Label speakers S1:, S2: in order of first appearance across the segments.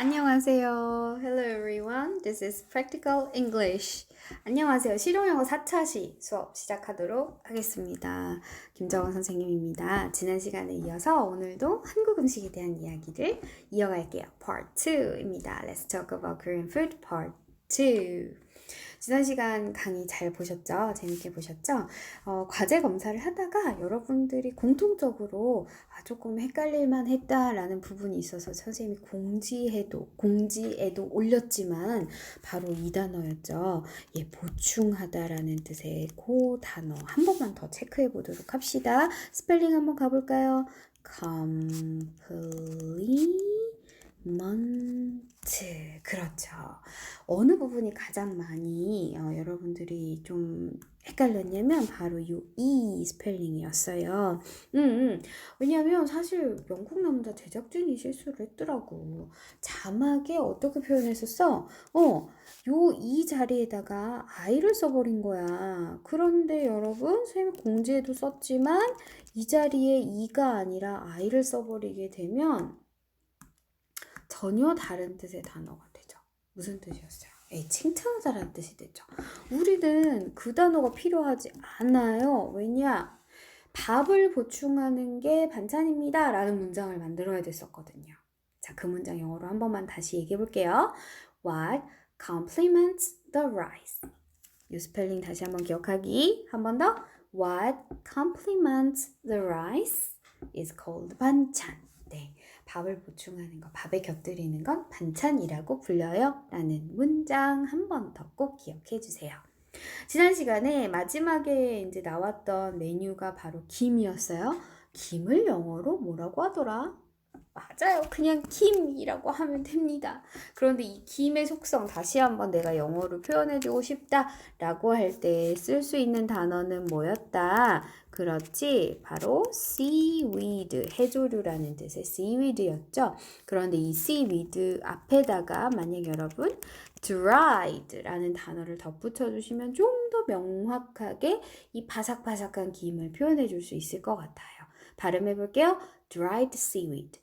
S1: 안녕하세요. Hello everyone. This is Practical English. 안녕하세요. 실용영어 4차시 수업 시작하도록 하겠습니다. 김정원 선생님입니다. 지난 시간에 이어서 오늘도 한국 음식에 대한 이야기를 이어갈게요. Part 2입니다. Let's talk about Korean food Part 2. 지난 시간 강의 잘 보셨죠? 재밌게 보셨죠? 어, 과제 검사를 하다가 여러분들이 공통적으로 아, 조금 헷갈릴만 했다라는 부분이 있어서 선생님이 공지에도, 공지에도 올렸지만 바로 이 단어였죠. 예, 보충하다라는 뜻의 그 단어 한 번만 더 체크해 보도록 합시다. 스펠링 한번 가볼까요? complete month. 그렇죠. 어느 부분이 가장 많이 어, 여러분들이 좀 헷갈렸냐면 바로 이 E 스펠링이었어요. 음, 음. 왜냐면 사실 영국 남자 제작진이 실수를 했더라고. 자막에 어떻게 표현했었어? 어, 요이 자리에다가 I를 써버린 거야. 그런데 여러분, 선생님 공지에도 썼지만 이 자리에 E가 아니라 I를 써버리게 되면 전혀 다른 뜻의 단어가. 무슨 뜻이었어요? 에 칭찬하다라는 뜻이 되죠. 우리는 그 단어가 필요하지 않아요. 왜냐? 밥을 보충하는 게 반찬입니다. 라는 문장을 만들어야 됐었거든요. 자, 그 문장 영어로 한 번만 다시 얘기해 볼게요. What complements the rice? 이 스펠링 다시 한번 기억하기. 한 번 더. What complements the rice is called 반찬. 네. 밥을 보충하는 것, 밥에 곁들이는 건 반찬이라고 불려요. 라는 문장 한 번 더 꼭 기억해 주세요. 지난 시간에 마지막에 이제 나왔던 메뉴가 바로 김이었어요. 김을 영어로 뭐라고 하더라? 맞아요. 그냥 김이라고 하면 됩니다. 그런데 이 김의 속성 다시 한번 내가 영어로 표현해주고 싶다라고 할 때 쓸 수 있는 단어는 뭐였다? 그렇지. 바로 seaweed, 해조류라는 뜻의 seaweed였죠. 그런데 이 seaweed 앞에다가 만약 여러분 dried라는 단어를 덧붙여 주시면 좀 더 명확하게 이 바삭바삭한 김을 표현해 줄 수 있을 것 같아요. 발음해 볼게요. dried seaweed.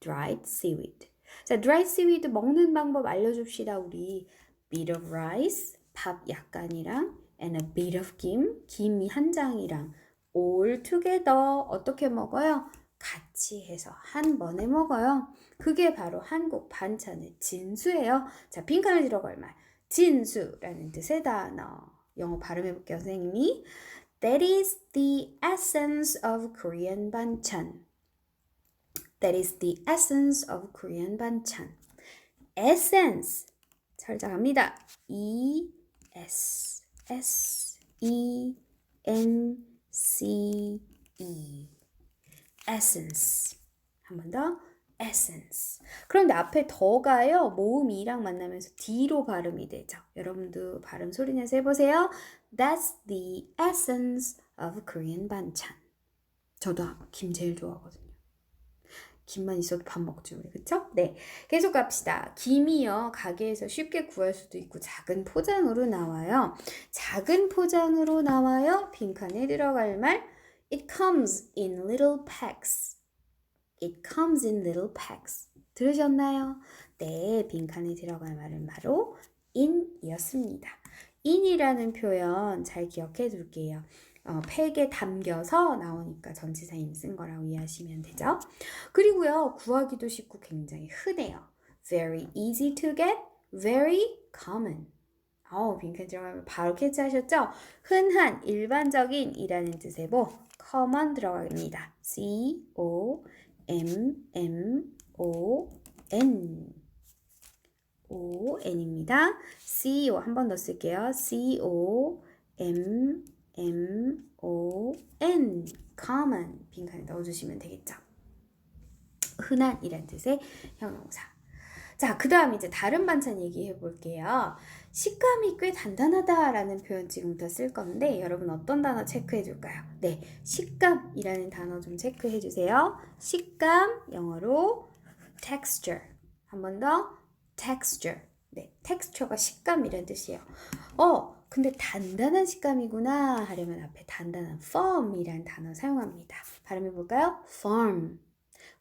S1: Dried seaweed. 자, dried seaweed 먹는 방법 알려줍시다. 우리 bit of rice, 밥 약간이랑 and a bit of 김, 김이 한 장이랑 all together 어떻게 먹어요? 같이 해서 한 번에 먹어요. 그게 바로 한국 반찬의 진수예요. 자, 빈칸을 들어갈 말. 진수라는 뜻의 단어. 영어 발음해 볼게요, 선생님이. That is the essence of Korean 반찬. That is the essence of Korean 반찬. essence. 철자합니다. E S S E N C E. essence. 한 번 더. essence. 그런데 앞에 더가요. 모음 이랑 만나면서 D로 발음이 되죠. 여러분도 발음 소리 내서 해보세요. That's the essence of Korean 반찬. 저도 김 제일 좋아하거든요. 김만 있어도 밥 먹죠, 우리 그쵸? 네, 계속 갑시다. 김이요 가게에서 쉽게 구할 수도 있고 작은 포장으로 나와요. 작은 포장으로 나와요. 빈칸에 들어갈 말. It comes in little packs. It comes in little packs. 들으셨나요? 네, 빈칸에 들어갈 말은 바로 in이었습니다. in이라는 표현 잘 기억해 둘게요. 어, 팩에 담겨서 나오니까 전치사임 쓴 거라고 이해하시면 되죠. 그리고요, 구하기도 쉽고 굉장히 흔해요. Very easy to get, very common. 어, 빈칸 들어가면 바로 캐치하셨죠? 흔한, 일반적인 이라는 뜻의 뭐, common 들어갑니다. C, O, M, M, O, N. O, N입니다. C, O 한 번 더 쓸게요. C, O, M, M, O, N. common. 빈칸에 넣어주시면 되겠죠. 흔한 이란 뜻의 형용사. 자, 그 다음 이제 다른 반찬 얘기해 볼게요. 식감이 꽤 단단하다라는 표현 지금부터 쓸 건데 여러분 어떤 단어 체크해 줄까요? 네, 식감이라는 단어 좀 체크해 주세요. 식감 영어로 texture. 한 번 더 texture. 네, texture가 식감이란 뜻이에요. 어, 근데 단단한 식감이구나 하려면 앞에 단단한 firm이란 단어 사용합니다. 발음해 볼까요? firm.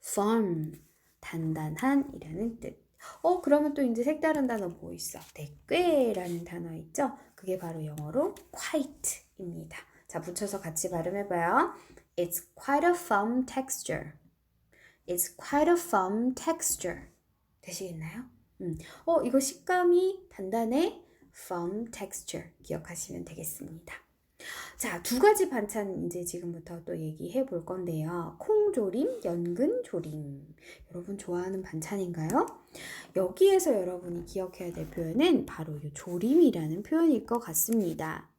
S1: firm. 단단한이라는 뜻. 어, 그러면 또 이제 색다른 단어 뭐 있어? 네, 꽤라는 단어 있죠? 그게 바로 영어로 quite입니다. 자, 붙여서 같이 발음해봐요. It's quite a firm texture. It's quite a firm texture. 되시겠나요? 음. 어, 이거 식감이 단단해. Firm texture. 기억하시면 되겠습니다. 자, 두 가지 반찬 이제 지금부터 또 얘기해 볼 건데요. 콩조림, 연근조림. 여러분 좋아하는 반찬인가요? 여기에서 여러분이 기억해야 될 표현은 바로 이 조림이라는 표현일 것 같습니다.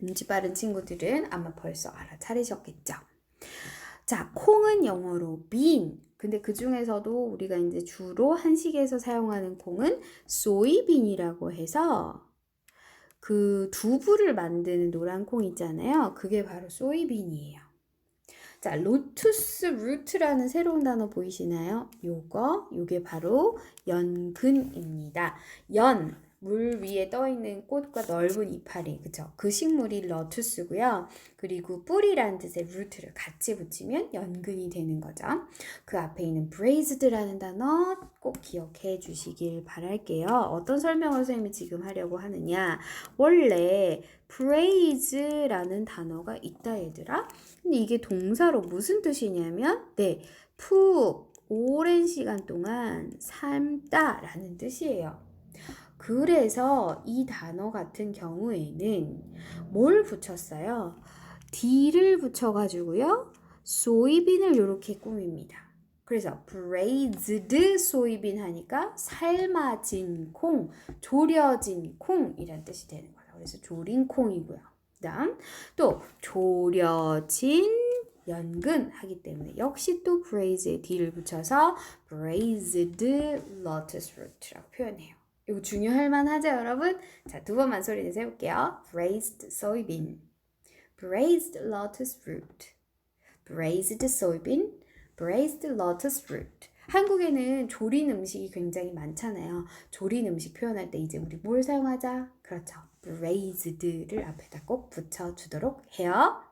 S1: 눈치 빠른 친구들은 아마 벌써 알아차리셨겠죠? 자, 콩은 영어로 bean. 근데 그 중에서도 우리가 이제 주로 한식에서 사용하는 콩은 소이빈이라고 해서 그 두부를 만드는 노란 콩 있잖아요. 그게 바로 소이빈이에요. 자, 로투스 루트라는 새로운 단어 보이시나요? 요거, 요게 바로 연근입니다. 연, 물 위에 떠 있는 꽃과 넓은 이파리, 그쵸? 그 식물이 러투스고요. 그리고 뿌리라는 뜻의 루트를 같이 붙이면 연근이 되는 거죠. 그 앞에 있는 브레이즈드라는 단어 꼭 기억해 주시길 바랄게요. 어떤 설명을 선생님이 지금 하려고 하느냐? 원래 브레이즈라는 단어가 있다 얘들아. 근데 이게 동사로 무슨 뜻이냐면 네, 푹 오랜 시간 동안 삶다라는 뜻이에요. 그래서 이 단어 같은 경우에는 뭘 붙였어요? D를 붙여가지고요. 소이빈을 이렇게 꾸밉니다. 그래서 braised 소이빈 하니까 삶아진 콩, 졸여진 콩 이란 뜻이 되는 거예요. 그래서 졸인 콩이고요. 그다음 또 졸여진 연근 하기 때문에 역시 또 braise에 d를 붙여서 braised lotus root라고 표현해요. 이거 중요할 만하죠, 여러분? 자, 두 번만 소리 내서 해볼게요. braised soybean, braised lotus root, braised soybean, braised lotus root. 한국에는 조린 음식이 굉장히 많잖아요. 조린 음식 표현할 때 이제 우리 뭘 사용하자? 그렇죠. braised를 앞에다 꼭 붙여주도록 해요.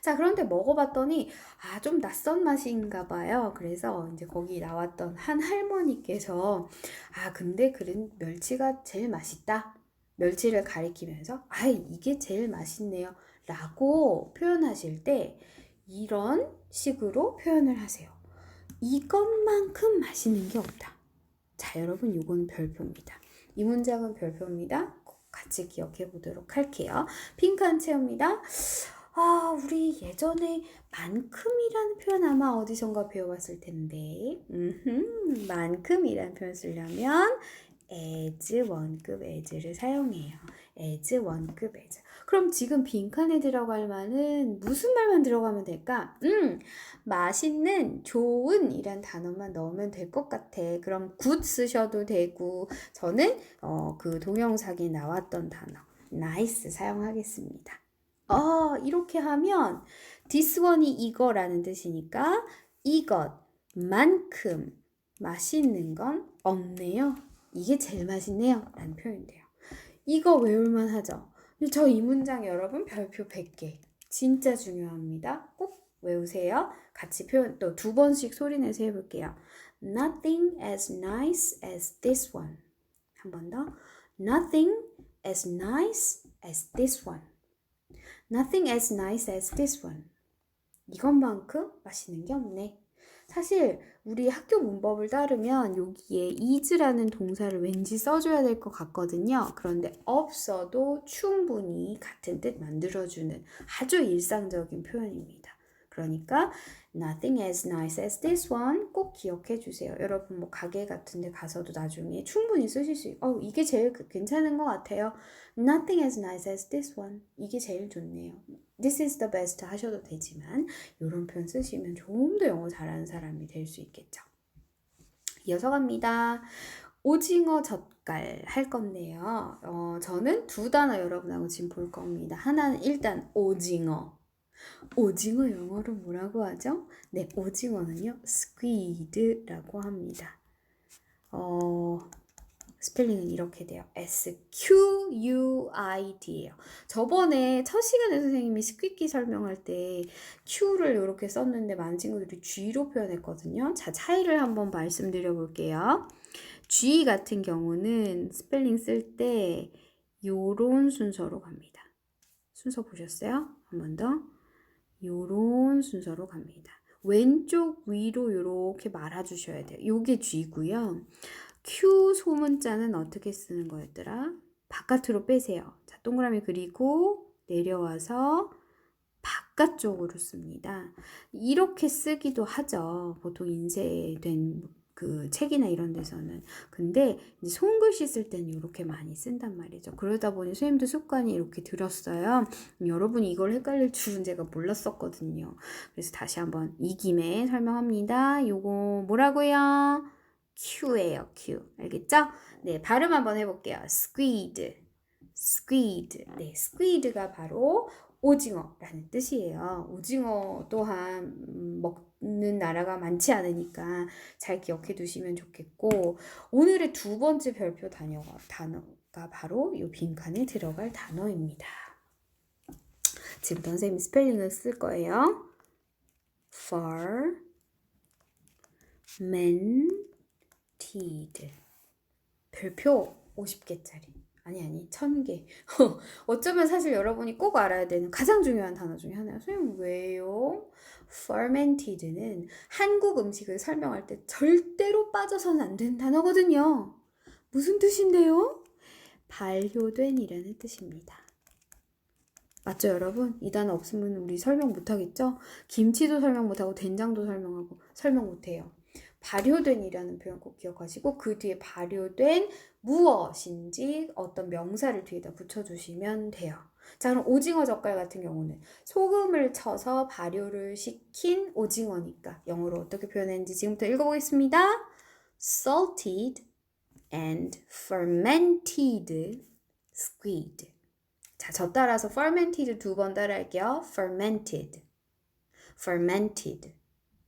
S1: 자, 그런데 먹어봤더니, 아, 좀 낯선 맛인가 봐요. 그래서 이제 거기 나왔던 한 할머니께서, 아, 근데 그런 멸치가 제일 맛있다. 멸치를 가리키면서, 아, 이게 제일 맛있네요. 라고 표현하실 때, 이런 식으로 표현을 하세요. 이것만큼 맛있는 게 없다. 자, 여러분, 요거는 별표입니다. 이 문장은 별표입니다. 꼭 같이 기억해 보도록 할게요. 핑크 한 채웁니다. 아, 우리 예전에 만큼이라는 표현 아마 어디선가 배워봤을 텐데, 음흠, 만큼이라는 표현 쓰려면 as 원급 as를 사용해요. as 원급 as. 그럼 지금 빈칸에 들어갈 말은 무슨 말만 들어가면 될까? 음, 맛있는, 좋은 이란 단어만 넣으면 될 것 같아. 그럼 good 쓰셔도 되고, 저는 어, 그 동영상에 나왔던 단어 nice 사용하겠습니다. 아, 이렇게 하면 this one이 이거라는 뜻이니까 이것만큼 맛있는 건 없네요. 이게 제일 맛있네요. 라는 표현인데요. 이거 외울만 하죠. 저 이 문장 여러분 별표 100개. 진짜 중요합니다. 꼭 외우세요. 같이 표현 또 두 번씩 소리 내서 해볼게요. Nothing as nice as this one. 한 번 더. Nothing as nice as this one. Nothing as nice as this one. 이것만큼 맛있는 게 없네. 사실 우리 학교 문법을 따르면 여기에 is라는 동사를 왠지 써줘야 될 것 같거든요. 그런데 없어도 충분히 같은 뜻 만들어주는 아주 일상적인 표현입니다. 그러니까 nothing as nice as this one 꼭 기억해 주세요. 여러분 뭐 가게 같은 데 가서도 나중에 충분히 쓰실 수 있고 어, 이게 제일 괜찮은 것 같아요. nothing as nice as this one 이게 제일 좋네요. this is the best 하셔도 되지만 이런 표현 쓰시면 좀더 영어 잘하는 사람이 될 수 있겠죠. 이어서 갑니다. 오징어 젓갈 할 건데요. 어, 저는 두 단어 여러분하고 지금 볼 겁니다. 하나는 일단 오징어. 오징어 영어로 뭐라고 하죠? 네, 오징어는요, squid라고 합니다. 어, 스펠링은 이렇게 돼요. S-Q-U-I-D예요. 저번에 첫 시간에 선생님이 스퀴키 설명할 때 Q를 이렇게 썼는데 많은 친구들이 G로 표현했거든요. 자, 차이를 한번 말씀드려 볼게요. G 같은 경우는 스펠링 쓸 때 요런 순서로 갑니다. 순서 보셨어요? 한 번 더. 요런 순서로 갑니다. 왼쪽 위로 이렇게 말아주셔야 돼요. 요게 G고요. Q 소문자는 어떻게 쓰는 거였더라? 바깥으로 빼세요. 자, 동그라미 그리고 내려와서 바깥쪽으로 씁니다. 이렇게 쓰기도 하죠. 보통 인쇄된 그 책이나 이런 데서는. 근데 손글씨 쓸 때는 이렇게 많이 쓴단 말이죠. 그러다 보니 선생님도 습관이 이렇게 들었어요. 여러분이 이걸 헷갈릴 줄은 제가 몰랐었거든요. 그래서 다시 한번 이 김에 설명합니다. 요거 뭐라고요? Q예요, Q. 알겠죠? 네, 발음 한번 해볼게요. squid, squid. 네, squid가 바로 오징어라는 뜻이에요. 오징어 또한 음, 먹는 나라가 많지 않으니까 잘 기억해 두시면 좋겠고 오늘의 두 번째 별표 단어가, 단어가 바로 이 빈칸에 들어갈 단어입니다. 지금부터 선생님이 스펠링을 쓸 거예요. far, man, teed. 별표 50개짜리. 아니 아니 1000개. 어쩌면 사실 여러분이 꼭 알아야 되는 가장 중요한 단어 중에 하나예요. 선생님 왜요? fermented는 한국 음식을 설명할 때 절대로 빠져서는 안 되는 단어거든요. 무슨 뜻인데요? 발효된이라는 뜻입니다. 맞죠, 여러분? 이 단어 없으면 우리 설명 못 하겠죠? 김치도 설명 못 하고 된장도 설명하고 설명 못 해요. 발효된이라는 표현 꼭 기억하시고 그 뒤에 발효된 무엇인지 어떤 명사를 뒤에다 붙여주시면 돼요. 자, 그럼 오징어 젓갈 같은 경우는 소금을 쳐서 발효를 시킨 오징어니까 영어로 어떻게 표현했는지 지금부터 읽어보겠습니다. salted and fermented squid. 자, 저 따라서 fermented 두 번 따라할게요. fermented, fermented.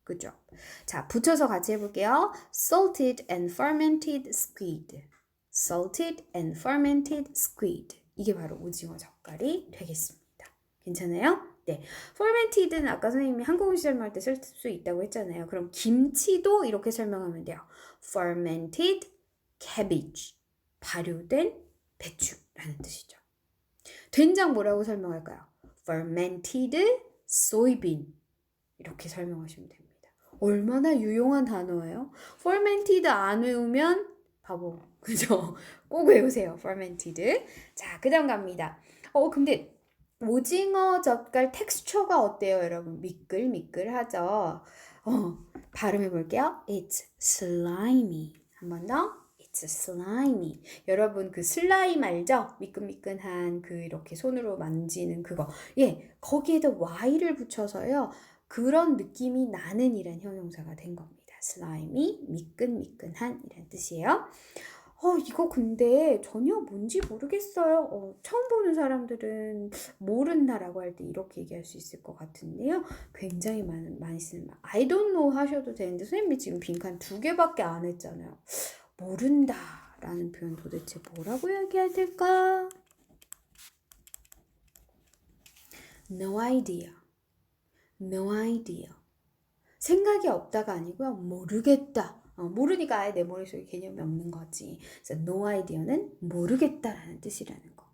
S1: 그죠? 자, 붙여서 같이 해볼게요. salted and fermented squid. salted and fermented squid. 이게 바로 오징어 젓갈이 되겠습니다. 괜찮아요? 네. fermented는 아까 선생님이 한국 음식 설명할 때 쓸 수 있다고 했잖아요. 그럼 김치도 이렇게 설명하면 돼요. fermented cabbage. 발효된 배추라는 뜻이죠. 된장 뭐라고 설명할까요? fermented soybean. 이렇게 설명하시면 됩니다. 얼마나 유용한 단어예요? fermented 안 외우면 바보. 그죠? 꼭 외우세요. fermented. 자, 그 다음 갑니다. 어, 근데 오징어 젓갈 텍스처가 어때요, 여러분? 미끌미끌하죠? 어, 발음해 볼게요. It's slimy. 한 번 더. It's slimy. 여러분 그 슬라임 알죠? 미끈미끈한 그 이렇게 손으로 만지는 그거. 예, 거기에다 y를 붙여서요. 그런 느낌이 나는 이란 형용사가 된 겁니다. slimy, 미끈미끈한 이란 뜻이에요. 어, 이거 근데 전혀 뭔지 모르겠어요. 어, 처음 보는 사람들은 모른다라고 할 때 이렇게 얘기할 수 있을 것 같은데요. 굉장히 많은, 많이 쓰는 말. I don't know 하셔도 되는데, 선생님이 지금 빈칸 두 개밖에 안 했잖아요. 모른다 라는 표현 도대체 뭐라고 이야기해야 될까? No idea. No idea. 생각이 없다가 아니고요. 모르겠다. 어, 모르니까 아예 내 머릿속에 개념이 없는 거지. 그래서 no idea는 모르겠다라는 뜻이라는 거.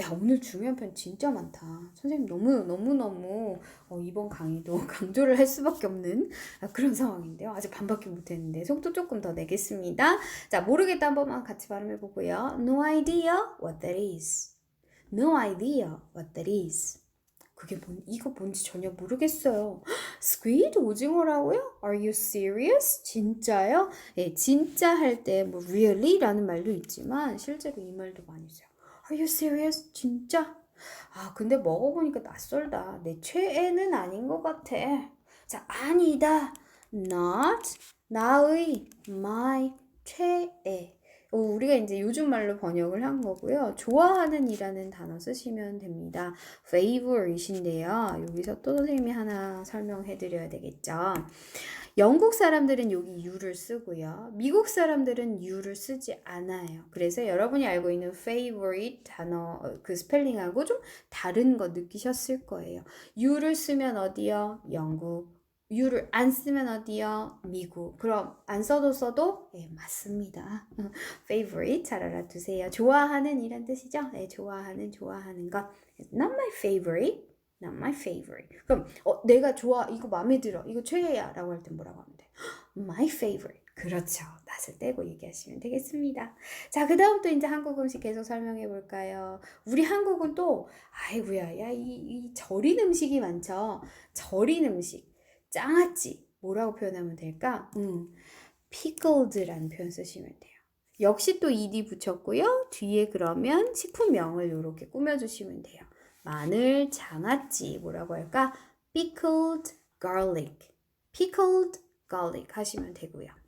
S1: 야, 오늘 중요한 편 진짜 많다. 선생님 너무, 너무, 너무, 어, 이번 강의도 강조를 할 수밖에 없는 그런 상황인데요. 아직 반밖에 못했는데, 속도 조금 더 내겠습니다. 자, 모르겠다 한 번만 같이 발음해 보고요. No idea what that is. No idea what that is. 그게 뭔, 이거 뭔지 전혀 모르겠어요. 스퀴드 오징어라고요? Are you serious? 진짜요? 예, 진짜 할 때 뭐 really? 라는 말도 있지만 실제로 이 말도 많이 써요. Are you serious? 진짜? 아, 근데 먹어보니까 낯설다. 내 최애는 아닌 것 같아. 자, 아니다. Not 나의 my 최애. 어, 우리가 이제 요즘 말로 번역을 한 거고요. 좋아하는 이라는 단어 쓰시면 됩니다. favorite인데요. 여기서 또 선생님이 하나 설명해 드려야 되겠죠. 영국 사람들은 여기 you를 쓰고요. 미국 사람들은 you를 쓰지 않아요. 그래서 여러분이 알고 있는 favorite 단어 어, 그 스펠링하고 좀 다른 거 느끼셨을 거예요. you를 쓰면 어디요? 영국. You를 안 쓰면 어디요? 미국. 그럼 안 써도 써도 예, 맞습니다. favorite 잘 알아두세요. 좋아하는 이란 뜻이죠? 네, 좋아하는 좋아하는 것. not my favorite. not my favorite. 그럼 어, 내가 좋아 이거 마음에 들어 이거 최애야라고 할 때 뭐라고 하면 돼? my favorite. 그렇죠. 낯을 떼고 얘기하시면 되겠습니다. 자, 그 다음 또 이제 한국 음식 계속 설명해 볼까요? 우리 한국은 또 아이고야, 야, 이, 이 절인 음식이 많죠. 절인 음식, 장아찌 뭐라고 표현하면 될까? 음, pickled라는 표현 쓰시면 돼요. 역시 또 ed 붙였고요. 뒤에 그러면 식품명을 이렇게 꾸며주시면 돼요. 마늘, 장아찌 뭐라고 할까? pickled garlic, pickled garlic 하시면 되고요.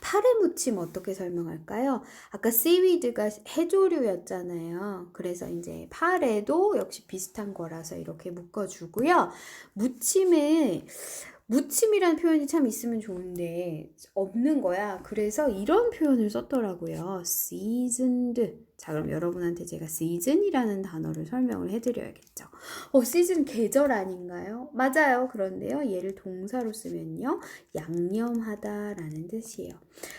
S1: 파래 무침 어떻게 설명할까요? 아까 seaweed가 해조류였잖아요. 그래서 이제 파래도 역시 비슷한 거라서 이렇게 묶어주고요. 무침에 무침이라는 표현이 참 있으면 좋은데 없는 거야. 그래서 이런 표현을 썼더라고요. seasoned. 자, 그럼 여러분한테 제가 season이라는 단어를 설명을 해드려야겠죠. 어, season 계절 아닌가요? 맞아요. 그런데요. 얘를 동사로 쓰면요. 양념하다라는 뜻이에요.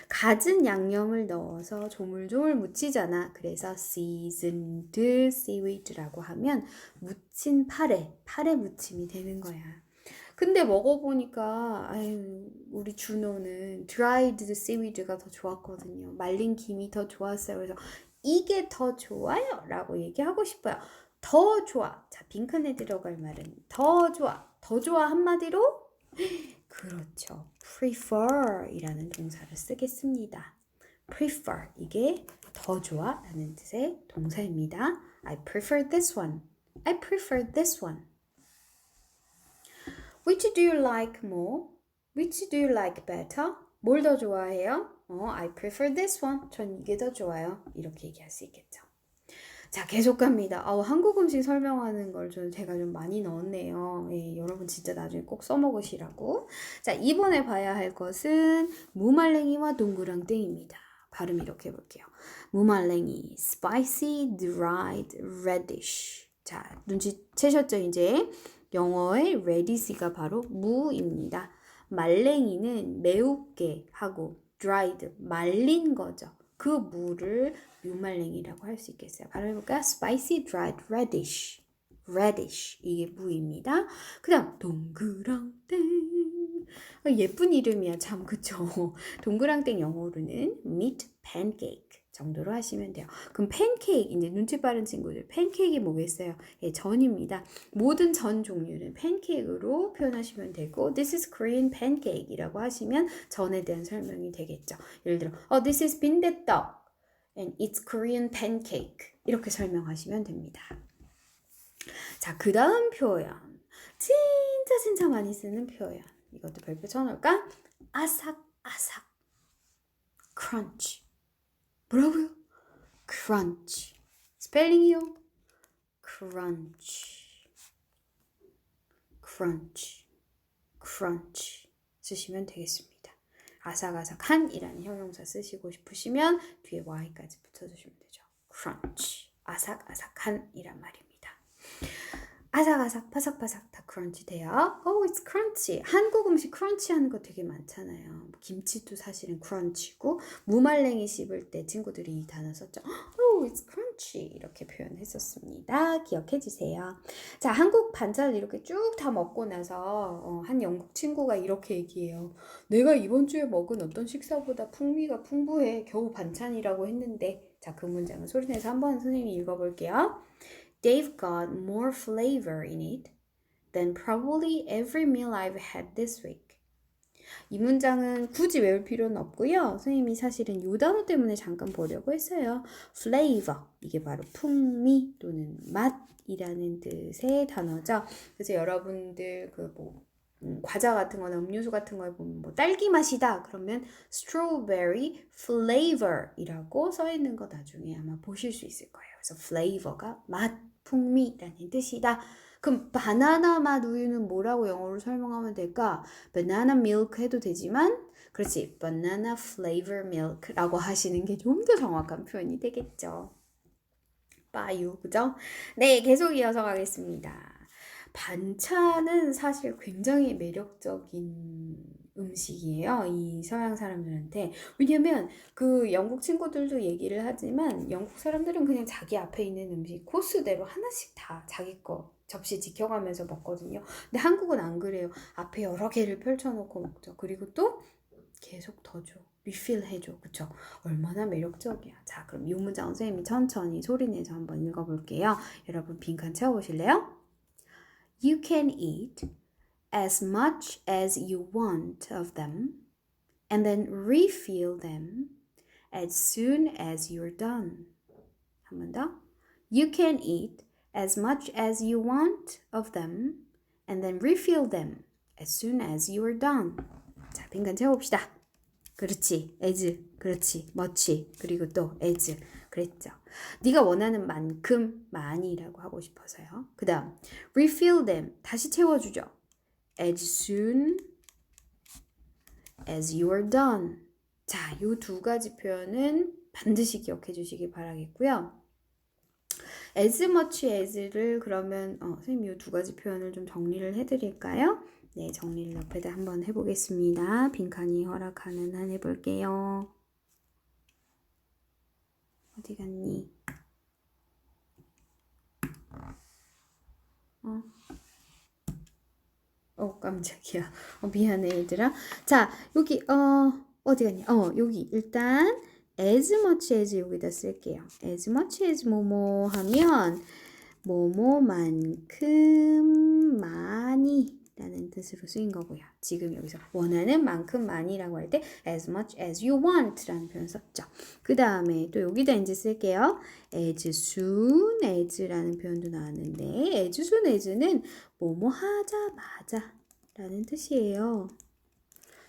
S1: 갖은 양념을 넣어서 조물조물 무치잖아. 그래서 seasoned seaweed라고 하면 무친 파래, 파래 무침이 되는 거야. 근데 먹어보니까 아유 우리 준호는 dried seaweed가 더 좋았거든요. 말린 김이 더 좋았어요. 그래서 이게 더 좋아요 라고 얘기하고 싶어요. 더 좋아. 자, 빈칸에 들어갈 말은 더 좋아. 더 좋아 한마디로 그렇죠. prefer 이라는 동사를 쓰겠습니다. prefer 이게 더 좋아 라는 뜻의 동사입니다. I prefer this one. I prefer this one. Which do you like more? Which do you like better? 뭘 더 좋아해요? 어, I prefer this one. 전 이게 더 좋아요. 이렇게 얘기할 수 있겠죠. 자, 계속 갑니다. 아, 한국 음식 설명하는 걸 좀 제가 좀 많이 넣었네요. 예, 여러분 진짜 나중에 꼭 써먹으시라고. 자, 이번에 봐야 할 것은 무말랭이와 동그랑땡입니다. 발음 이렇게 해볼게요. 무말랭이, spicy, dried, radish. 자, 눈치채셨죠, 이제? 영어의 radish가 바로 무입니다. 말랭이는 매우게 하고 dried 말린 거죠. 그 무를 무말랭이라고 할 수 있겠어요. 발음해볼까요? spicy dried radish. radish 이게 무입니다. 그다음 동그랑땡 아, 예쁜 이름이야 참 그쵸? 동그랑땡 영어로는 meat pancake 정도로 하시면 돼요. 그럼 팬케이크 이제 눈치 빠른 친구들 팬케이크이 뭐겠어요? 예, 전입니다. 모든 전 종류는 팬케이크로 표현하시면 되고 this is Korean pancake이라고 하시면 전에 대한 설명이 되겠죠. 예를 들어 어 this is 빈대떡 and it's Korean pancake 이렇게 설명하시면 됩니다. 자, 그 다음 표현. 진짜 진짜 많이 쓰는 표현. 이것도 별표 쳐놓을까? 아삭아삭. crunch. 뭐라고요? crunch. 스펠링이요. crunch. crunch. crunch. 쓰시면 되겠습니다. 아삭아삭한이라는 형용사 쓰시고 싶으시면 뒤에 y까지 붙여주시면 되죠. crunch. 아삭아삭한이란 말입니다. 아삭아삭 바삭바삭 다 크런치 돼요. Oh, it's crunchy. 한국 음식 크런치 하는 거 되게 많잖아요. 김치도 사실은 크런치고 무말랭이 씹을 때 친구들이 이 단어 썼죠. Oh, it's crunchy 이렇게 표현했었습니다. 기억해 주세요. 자, 한국 반찬을 이렇게 쭉 다 먹고 나서 어, 한 영국 친구가 이렇게 얘기해요. 내가 이번 주에 먹은 어떤 식사보다 풍미가 풍부해. 겨우 반찬이라고 했는데 자, 그 문장을 소리내서 한번 선생님이 읽어볼게요. They've got more flavor in it than probably every meal I've had this week. 이 문장은 굳이 외울 필요는 없고요. 선생님이 사실은 이 단어 때문에 잠깐 보려고 했어요. flavor 이게 바로 풍미 또는 맛이라는 뜻의 단어죠. 그래서 여러분들 그뭐 음, 과자 같은 거나 음료수 같은 거에 보면 뭐 딸기 맛이다 그러면 strawberry flavor이라고 써 있는 거 나중에 아마 보실 수 있을 거예요. 그래서 flavor가 맛, 풍미라는 뜻이다. 그럼 바나나 맛 우유는 뭐라고 영어로 설명하면 될까? banana milk 해도 되지만 그렇지 banana flavor milk라고 하시는 게 좀 더 정확한 표현이 되겠죠. 빠유 그죠? 네 계속 이어서 가겠습니다. 반찬은 사실 굉장히 매력적인 음식이에요. 이 서양 사람들한테. 왜냐면 그 영국 친구들도 얘기를 하지만 영국 사람들은 그냥 자기 앞에 있는 음식 코스대로 하나씩 다 자기 거 접시 지켜가면서 먹거든요. 근데 한국은 안 그래요. 앞에 여러 개를 펼쳐놓고 먹죠. 그리고 또 계속 더 줘. 리필 해줘. 그쵸? 얼마나 매력적이야. 자, 그럼 이 문장 선생님이 천천히 소리내서 한번 읽어볼게요. 여러분 빈칸 채워보실래요? You can eat as much as you want of them and then refill them as soon as you're done. 한 번 더. You can eat as much as you want of them and then refill them as soon as you are done. 자, 빈칸 채워봅시다. 그렇지, as, 그렇지, much, 그리고 또 as, 그랬죠. 네가 원하는 만큼 많이라고 하고 싶어서요. 그 다음, refill them, 다시 채워주죠. As soon as you are done. 자, 이 두 가지 표현은 반드시 기억해 주시기 바라겠고요. as much as를 그러면 어, 선생님 이 두 가지 표현을 좀 정리를 해드릴까요? 네, 정리를 옆에다 한번 해보겠습니다. 빈칸이 허락하는 한 해볼게요. 어디 갔니? 어. 어, 깜짝이야. 어, 미안해, 얘들아. 자, 여기, 어, 어디 갔니? 어, 여기, 일단, as much as 여기다 쓸게요. as much as 뭐뭐 하면, 뭐뭐만큼 많이 라는 뜻으로 쓰인 거고요. 지금 여기서 원하는 만큼 많이라고 할 때 as much as you want 라는 표현 썼죠. 그 다음에 또 여기다 이제 쓸게요. as soon as 라는 표현도 나왔는데 as soon as는 뭐뭐 하자마자 라는 뜻이에요.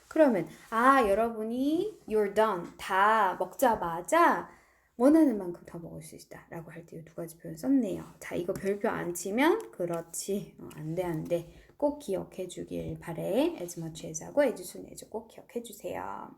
S1: 그러면 아 여러분이 you're done 다 먹자마자 원하는 만큼 더 먹을 수 있다 라고 할 때 이 두 가지 표현 썼네요. 자 이거 별표 안 치면 그렇지 어, 안돼 안돼 꼭 기억해 주길 바래. as much as 하고 as soon as 꼭 기억해 주세요.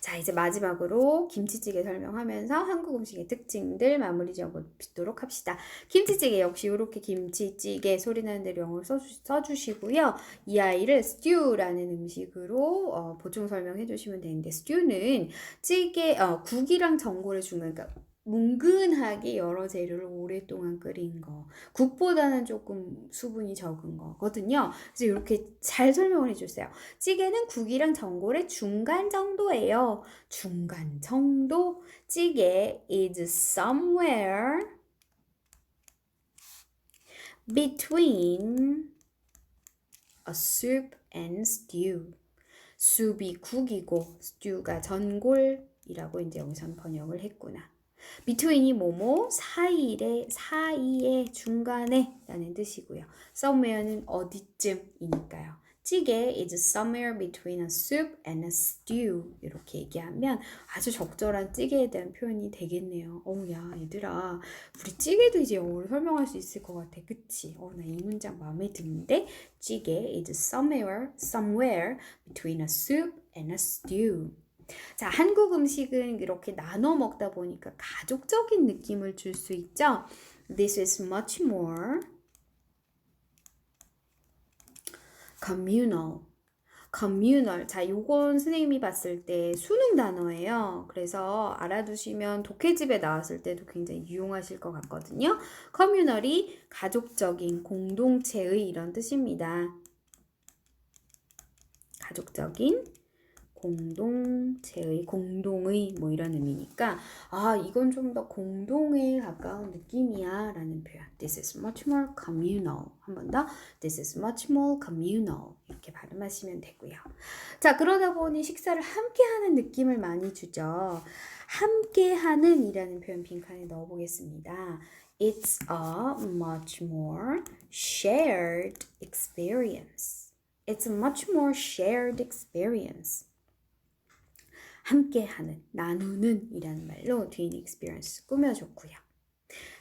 S1: 자, 이제 마지막으로 김치찌개 설명하면서 한국 음식의 특징들 마무리 빚도록 합시다. 김치찌개 역시 이렇게 김치찌개 소리 나는 대로 영어를 써주, 시고요이 아이를 stew라는 음식으로 어, 보충 설명해 주시면 되는데 stew는 찌개, 어, 국이랑 전골의 중간, 그러니까 뭉근하게 여러 재료를 오랫동안 끓인 거. 국보다는 조금 수분이 적은 거거든요. 그래서 이렇게 잘 설명을 해주세요. 찌개는 국이랑 전골의 중간 정도예요. 중간 정도. 찌개 is somewhere between a soup and stew. 숲이 국이고 stew가 전골이라고 이제 여기서 번역을 했구나. Between이 뭐뭐 사이에 사이에 중간에 라는 뜻이고요. somewhere는 어디쯤이니까요. 찌개 is somewhere between a soup and a stew 이렇게 얘기하면 아주 적절한 찌개에 대한 표현이 되겠네요. 어우야 얘들아 우리 찌개도 이제 영어로 설명할 수 있을 것 같아. 그치? 어나 이 문장 마음에 드는데 찌개 is somewhere somewhere between a soup and a stew 자, 한국 음식은 이렇게 나눠 먹다 보니까 가족적인 느낌을 줄 수 있죠. This is much more communal. communal. 자, 요건 선생님이 봤을 때 수능 단어예요. 그래서 알아두시면 독해집에 나왔을 때도 굉장히 유용하실 것 같거든요. communal이 가족적인 공동체의 이런 뜻입니다. 가족적인 공동체의 공동의 뭐 이런 의미니까 아 이건 좀 더 공동에 가까운 느낌이야 라는 표현 This is much more communal 한 번 더 This is much more communal 이렇게 발음하시면 되고요 자 그러다 보니 식사를 함께 하는 느낌을 많이 주죠 함께 하는 이라는 표현 빈칸에 넣어 보겠습니다 It's a much more shared experience. It's a much more shared experience. 함께하는, 나누는 이라는 말로 뒤인 experience 꾸며줬고요.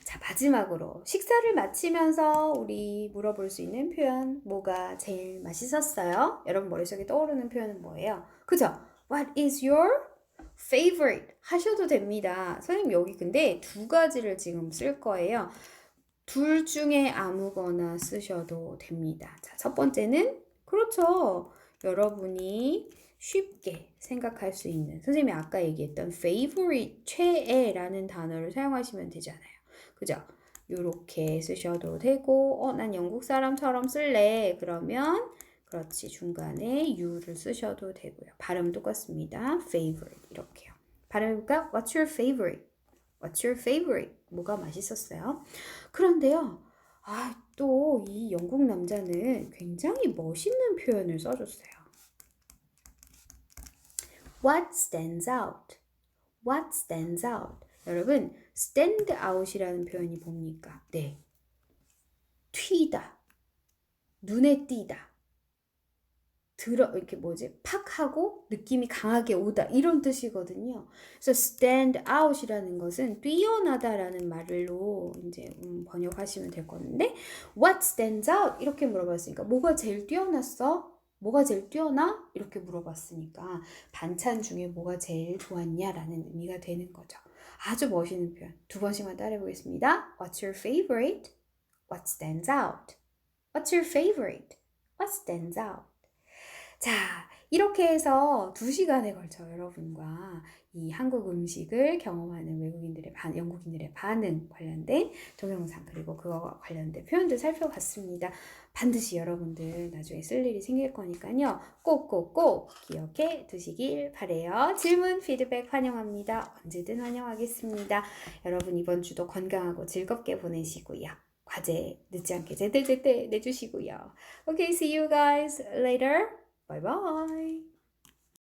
S1: 자, 마지막으로 식사를 마치면서 우리 물어볼 수 있는 표현 뭐가 제일 맛있었어요? 여러분 머릿속에 떠오르는 표현은 뭐예요? 그죠? What is your favorite? 하셔도 됩니다. 선생님 여기 근데 두 가지를 지금 쓸 거예요. 둘 중에 아무거나 쓰셔도 됩니다. 자, 첫 번째는 그렇죠. 여러분이 쉽게 생각할 수 있는 선생님이 아까 얘기했던 favorite 최애라는 단어를 사용하시면 되잖아요. 그죠? 요렇게 쓰셔도 되고 어, 난 영국 사람처럼 쓸래. 그러면 그렇지. 중간에 you를 쓰셔도 되고요. 발음 똑같습니다. favorite 이렇게요. 발음 해볼까? What's your favorite? What's your favorite? 뭐가 맛있었어요? 그런데요. 아, 또 이 영국 남자는 굉장히 멋있는 표현을 써줬어요. What stands out? What stands out? 여러분, stand out이라는 표현이 뭡니까? 네. 튀다. 눈에 띄다. 들어 이렇게 뭐지? 팍 하고 느낌이 강하게 오다 이런 뜻이거든요. 그래서 stand out이라는 것은 뛰어나다라는 말로 이제 음, 번역하시면 될 건데 what stands out 이렇게 물어봤으니까 뭐가 제일 뛰어났어? 뭐가 제일 뛰어나? 이렇게 물어봤으니까 반찬 중에 뭐가 제일 좋았냐라는 의미가 되는 거죠. 아주 멋있는 표현. 두 번씩만 따라해 보겠습니다. What's your favorite? What stands out? What's your favorite? What stands out? 자, 이렇게 해서 두 시간에 걸쳐 여러분과 이 한국 음식을 경험하는 외국인들의 반, 영국인들의 반응 관련된 동영상 그리고 그거와 관련된 표현들 살펴봤습니다. 반드시 여러분들 나중에 쓸 일이 생길 거니까요. 꼭꼭꼭 기억해 두시길 바래요. 질문, 피드백 환영합니다. 언제든 환영하겠습니다. 여러분 이번 주도 건강하고 즐겁게 보내시고요. 과제 늦지 않게 제때제때 내주시고요. Okay, see you guys later. Bye bye.